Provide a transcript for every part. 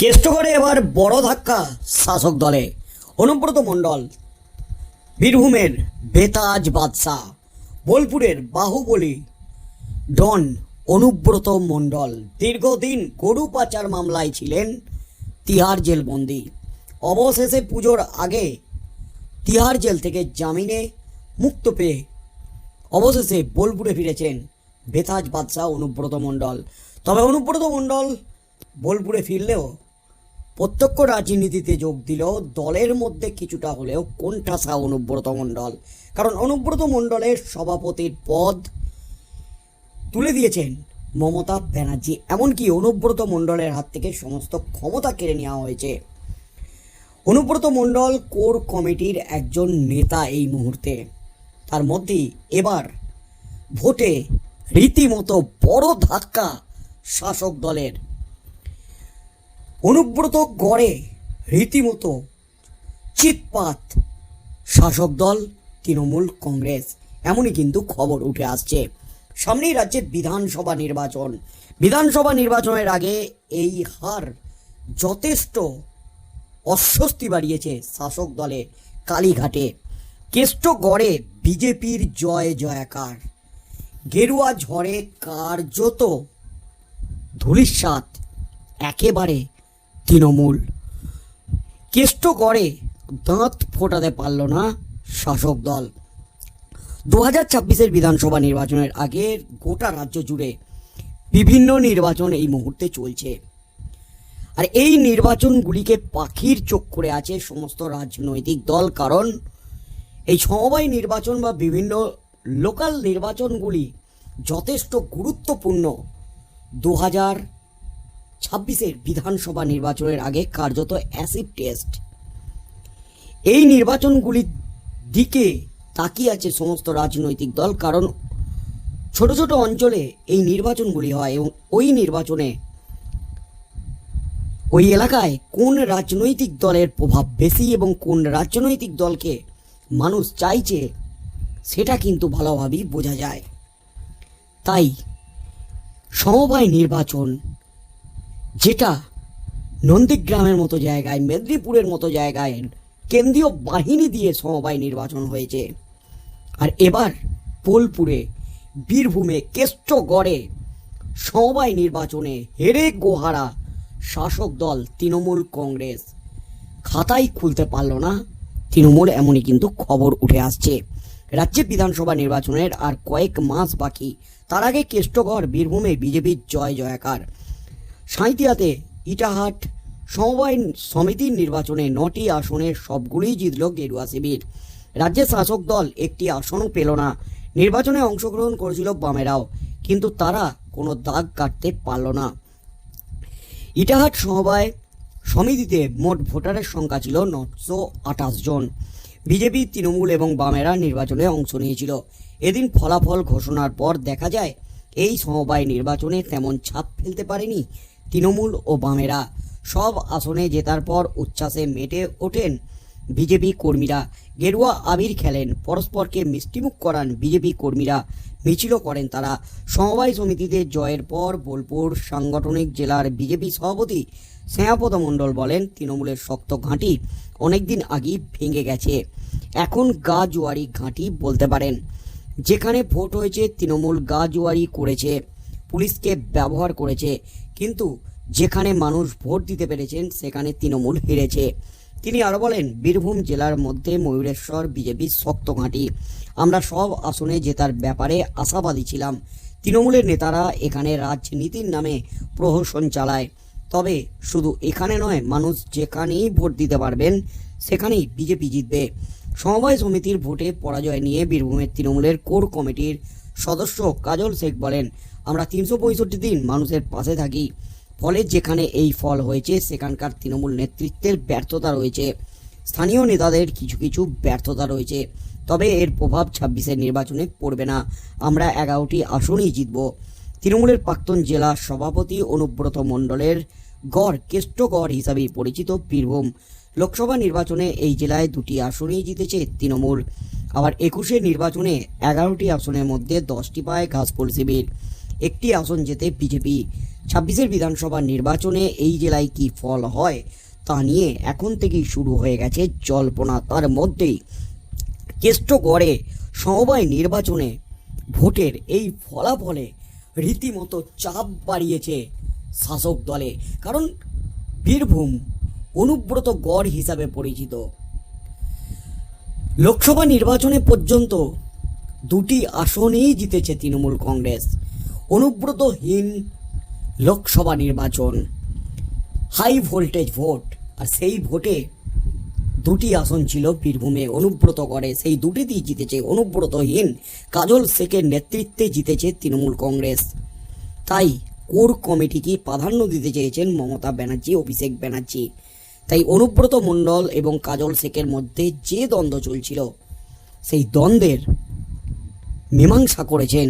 কেষ্টগড়ে এবার বড় ধাক্কা শাসক দলে। অনুব্রত মণ্ডল, বীরভূমের বেতাজ বাদশাহ, বোলপুরের বাহুবলী, ডন অনুব্রত মণ্ডল। দীর্ঘদিন গরু পাচার মামলায় ছিলেন তিহার জেলবন্দি। অবশেষে পুজোর আগে তিহার জেল থেকে জামিনে মুক্ত পেয়ে অবশেষে বোলপুরে ফিরেছেন বেতাজ বাদশাহ অনুব্রত মণ্ডল। তবে অনুব্রত মণ্ডল বোলপুরে ফিরলেও প্রত্যক্ষ রাজনীতিতে যোগ দিলেও দলের মধ্যে কিছুটা হলেও কোণঠাসা অনুব্রত মণ্ডল। কারণ অনুব্রত মণ্ডলের সভাপতির পদ তুলে দিয়েছেন মমতা ব্যানার্জি। এমনকি অনুব্রত মণ্ডলের হাত থেকে সমস্ত ক্ষমতা কেড়ে নেওয়া হয়েছে। অনুব্রত মণ্ডল কোর কমিটির একজন নেতা এই মুহূর্তে। তার মধ্যেই এবার ভোটে রীতিমতো বড় ধাক্কা শাসক দলের। অনুব্রত গড়ে রীতিমতো চিৎপাত। শাসক দল, তৃণমূল কংগ্রেস, এমনই কিন্তু খবর উঠে আসছে। সামনেই রাজ্যের বিধানসভা নির্বাচন। বিধানসভা নির্বাচনের আগে এই হার যথেষ্ট অস্বস্তি বাড়িয়েছে শাসক দলে কালীঘাটে। কেষ্টগড়ে বিজেপির জয় জয়াকার। গেরুয়া ঝড়ে কার্যত ধুলিস্বাদ একেবারে তৃণমূল। কেষ্টগড়ে দাঁত ফোটাতে পারল না শাসক দল। দু হাজার ছাব্বিশের বিধানসভা নির্বাচনের আগে গোটা রাজ্য জুড়ে বিভিন্ন নির্বাচন এই মুহূর্তে চলছে। আর এই নির্বাচনগুলিকে পাখির চোখ করে আছে সমস্ত রাজনৈতিক দল, কারণ এই সমবায় নির্বাচন বা বিভিন্ন লোকাল নির্বাচনগুলি যথেষ্ট গুরুত্বপূর্ণ। দু হাজার ছাব্বিশের বিধানসভা নির্বাচনের আগে কার্যত অ্যাসিড টেস্ট এই নির্বাচনগুলির দিকে তাকিয়ে আছে সমস্ত রাজনৈতিক দল, কারণ ছোট ছোট অঞ্চলে এই নির্বাচনগুলি হয় এবং ওই নির্বাচনে ওই এলাকায় কোন রাজনৈতিক দলের প্রভাব বেশি এবং কোন রাজনৈতিক দলকে মানুষ চাইছে, সেটা কিন্তু ভালোভাবেই বোঝা যায়। তাই সমবায় নির্বাচন যেটা নন্দীগ্রামের মতো জায়গায়, মেদিনীপুরের মতো জায়গায় কেন্দ্রীয় বাহিনী দিয়ে সমবায় নির্বাচন হয়েছে। আর এবার বোলপুরে, বীরভূমে, কেষ্টগড়ে সমবায় নির্বাচনে হেরে গোহারা শাসক দল তৃণমূল কংগ্রেস। খাতাই খুলতে পারল না, তৃণমূল এমনই কিন্তু খবর উঠে আসছে। রাজ্যে বিধানসভা নির্বাচনের আর কয়েক মাস বাকি, তার আগে কেষ্টগড়, বীরভূমে বিজেপির জয় জয়াকার। সাঁইতিয়াতে ইটাহাট সমবায় সমিতির নির্বাচনে নটি আসনের সবগুলোই জিতল গেরুয়া শিবির। রাজ্যের শাসক দল একটি আসনও পেল না। নির্বাচনে অংশগ্রহণ করেছিল বামেরাও, কিন্তু তারা কোনো দাগ কাটতে পারল না। ইটাহাট সমবায় সমিতিতে মোট ভোটারের সংখ্যা ছিল নশো আঠাশ জন। বিজেপি, তৃণমূল এবং বামেরা নির্বাচনে অংশ নিয়েছিল। এদিন ফলাফল ঘোষণার পর দেখা যায়, এই সমবায় নির্বাচনে তেমন ছাপ ফেলতে পারেনি তৃণমূল ও বামেরা সব আসনে জেতার পর উচ্ছ্বাসে মেটে ওঠেন বিজেপি কর্মীরা। গেরুয়া আবির খেলেন, পরস্পরকে মিষ্টিমুখ করান বিজেপি কর্মীরা। মিছিলও করেন তারা। সমবায় সমিতিতে জয়ের পর বোলপুর সাংগঠনিক জেলার বিজেপি সভাপতি স্নেহাপদ মণ্ডল বলেন, তৃণমূলের শক্ত ঘাঁটি অনেকদিন আগেই ভেঙে গেছে। এখন গা জুয়ারি ঘাঁটি বলতে পারেন। যেখানে ভোট হয়েছে, তৃণমূল গা জুয়ারি করেছে, পুলিশকে ব্যবহার করেছে কিন্তু যেখানে মানুষ ভোট দিতে পেরেছেন, সেখানে তৃণমূল হেরেছে। তিনি আরও বলেন, বীরভূম জেলার মধ্যে ময়ূরেশ্বর বিজেপির শক্ত ঘাঁটি। আমরা সব আসনে জেতার ব্যাপারে আশাবাদী ছিলাম। তৃণমূলের নেতারা এখানে রাজনীতির নামে প্রহসন চালায়। তবে শুধু এখানে নয়, মানুষ যেখানেই ভোট দিতে পারবেন, সেখানেই বিজেপি জিতবে। সমবায় সমিতির ভোটে পরাজয় নিয়ে বীরভূমের তৃণমূলের কোর কমিটির সদস্য কাজল শেখ বলেন, আমরা তিনশো পঁয়ষট্টি দিন মানুষের পাশে থাকি। ফলে যেখানে এই ফল হয়েছে, সেখানকার তৃণমূল নেতৃত্বের ব্যর্থতা রয়েছে। স্থানীয় নেতাদের কিছু কিছু ব্যর্থতা রয়েছে। তবে এর প্রভাব ছাব্বিশের নির্বাচনে পড়বে না। আমরা এগারোটি আসনই জিতব। তৃণমূলের প্রাক্তন জেলা সভাপতি অনুব্রত মণ্ডলের গড় কেষ্টগড় হিসাবেই পরিচিত বীরভূম। লোকসভা নির্বাচনে এই জেলায় দুটি আসনই জিতেছে তৃণমূল। আবার একুশে নির্বাচনে এগারোটি আসনের মধ্যে দশটি পায় ঘাসফুল শিবির। একটি আসন জেতে বিজেপি। ছাব্বিশের বিধানসভা নির্বাচনে এই জেলায় কি ফল হয় তা নিয়ে এখন থেকেই শুরু হয়ে গেছে জল্পনা। তার মধ্যেই কেষ্টগড়ে সমবায় নির্বাচনে ভোটের এই ফলাফলে রীতিমতো চাপ বাড়িয়েছে শাসক দলে। কারণ বীরভূম অনুব্রত গড় হিসাবে পরিচিত। লোকসভা নির্বাচনে পর্যন্ত দুটি আসনেই জিতেছে তৃণমূল কংগ্রেস। অনুব্রতহীন লোকসভা নির্বাচন। High voltage vote. আর সেই ভোটে দুটি আসন ছিল বীরভূমে। অনুব্রত করে সেই দুটিতেই জিতেছে। অনুব্রতহীন কাজল শেখের নেতৃত্বে জিতেছে তৃণমূল কংগ্রেস। তাই কোর কমিটিকে প্রাধান্য দিতে চেয়েছেন মমতা ব্যানার্জি, অভিষেক ব্যানার্জি। তাই অনুব্রত মণ্ডল এবং কাজল শেখের মধ্যে যে দ্বন্দ্ব চলছিল, সেই দ্বন্দ্বের মীমাংসা করেছেন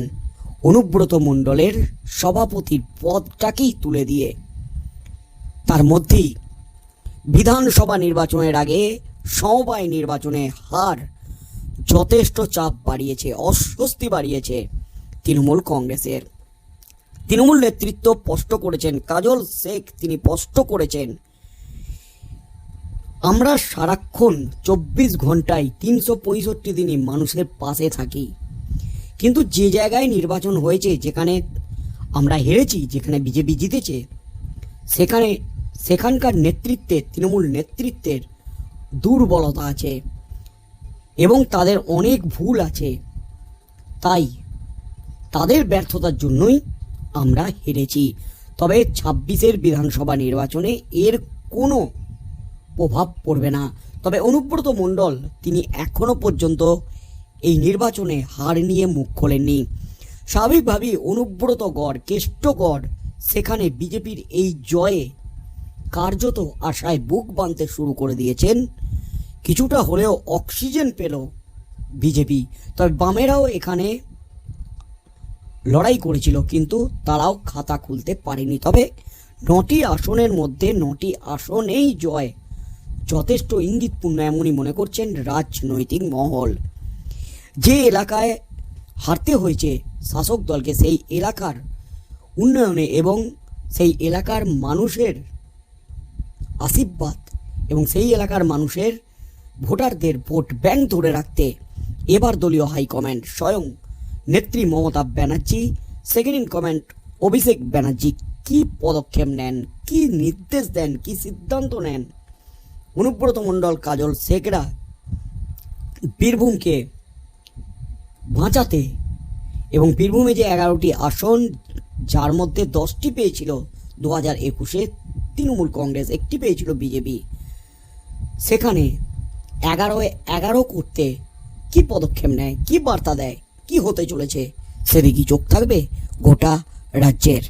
অনুব্রত মণ্ডলের সভাপতির পদটাকেই তুলে দিয়ে। তার মধ্যেই বিধানসভা নির্বাচনের আগে সমবায় নির্বাচনে হার যথেষ্ট চাপ বাড়িয়েছে, অস্বস্তি বাড়িয়েছে তৃণমূল কংগ্রেসের। তৃণমূল নেতৃত্ব স্পষ্ট করেছেন, কাজল শেখ তিনি স্পষ্ট করেছেন আমরা সারাক্ষণ চব্বিশ ঘন্টায় তিনশো পঁয়ষট্টি দিনই মানুষের পাশে থাকি। কিন্তু যে জায়গায় নির্বাচন হয়েছে, যেখানে আমরা হেরেছি, যেখানে বিজেপি জিতেছে, সেখানে সেখানকার নেতৃত্বে, তৃণমূল নেতৃত্বের দুর্বলতা আছে এবং তাদের অনেক ভুল আছে। তাই তাদের ব্যর্থতার জন্যই আমরা হেরেছি। তবে ছাব্বিশের বিধানসভা নির্বাচনে এর কোনো প্রভাব পড়বে না। তবে অনুব্রত মণ্ডল, তিনি এখনও পর্যন্ত এই নির্বাচনে হার নিয়ে মুখ খোলেননি। স্বাভাবিকভাবেই অনুব্রত গড় কেষ্টগড় সেখানে বিজেপির এই জয়ে কার্যত আশায় বুক বাঁধতে শুরু করে দিয়েছেন। কিছুটা হলেও অক্সিজেন পেল বিজেপি। তবে বামেরাও এখানে লড়াই করেছিল, কিন্তু তারাও খাতা খুলতে পারেনি। তবে নটি আসনের মধ্যে নটি আসনেই জয় যথেষ্ট ইঙ্গিতপূর্ণ এমনই মনে করছেন রাজনৈতিক মহল। যে এলাকায় হারতে হয়েছে শাসক দলকে, সেই এলাকার উন্নয়নে এবং সেই এলাকার মানুষের আশীর্বাদ এবং সেই এলাকার মানুষের ভোটারদের ভোট ব্যাংক ধরে রাখতে এবার দলীয় হাইকমান্ড স্বয়ং নেত্রী Mamata Banerjee second in command Abhishek Banerjee কি পদক্ষেপ নেন, কি নির্দেশ দেন, কি সিদ্ধান্ত নেন? অনুব্রত মণ্ডল কাজল শেখরা বীরভূমকে বাঁচাতে এবং বীরভূমে যে এগারোটি আসন, যার মধ্যে দশটি পেয়েছিল দু হাজার একুশে তৃণমূল কংগ্রেস, একটি পেয়েছিল বিজেপি। সেখানে এগারো এগারো করতে কি পদক্ষেপ নেয়, কি বার্তা দেয়, কি হতে চলেছে, সেদিকে চোখ থাকবে গোটা রাজ্যের?